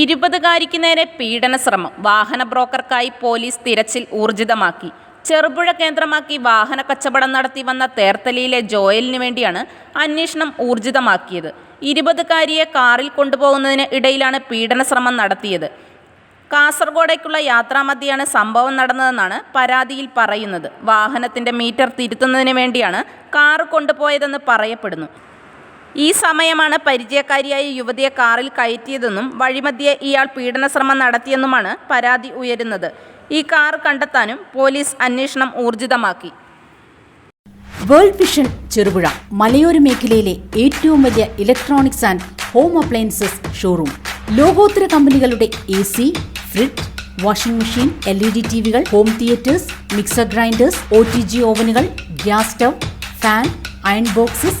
ഇരുപതുകാരിക്ക് നേരെ പീഡന ശ്രമം വാഹന ബ്രോക്കർക്കായി പോലീസ് തിരച്ചിൽ ഊർജിതമാക്കി. ചെറുപുഴ കേന്ദ്രമാക്കി വാഹന കച്ചവടം നടത്തി വന്ന തേർത്തലയിലെ ജോയലിന് വേണ്ടിയാണ് അന്വേഷണം ഊർജിതമാക്കിയത്. ഇരുപതുകാരിയെ കാറിൽ കൊണ്ടുപോകുന്നതിന് ഇടയിലാണ് പീഡന ശ്രമം നടത്തിയത്. കാസർഗോഡേക്കുള്ള യാത്രാമധ്യയാണ് സംഭവം നടന്നതെന്നാണ് പരാതിയിൽ പറയുന്നത്. വാഹനത്തിന്റെ മീറ്റർ തിരുത്തുന്നതിന് വേണ്ടിയാണ് കാർ കൊണ്ടുപോയതെന്ന് പറയപ്പെടുന്നു. ഈ സമയമാണ് പരിചയക്കാരിയായ യുവതിയെ കാറിൽ കയറ്റിയതെന്നും വഴിമധ്യേ ഇയാൾ പീഡനശ്രമം നടത്തിയെന്നുമാണ് പരാതി ഉയരുന്നത്. ഈ കാർ കണ്ടെത്താനും പോലീസ് അന്വേഷണം ഊർജിതമാക്കി. വേൾഡ് വിഷൻ ചെറുപുഴ മലയോര മേഖലയിലെ ഏറ്റവും വലിയ electronics and home appliances showroom. ലോകോത്തര കമ്പനികളുടെ A C fridge washing machine L E D T വികൾ home theaters mixer grinders O T G ഓവനുകൾ gas stove fan iron boxes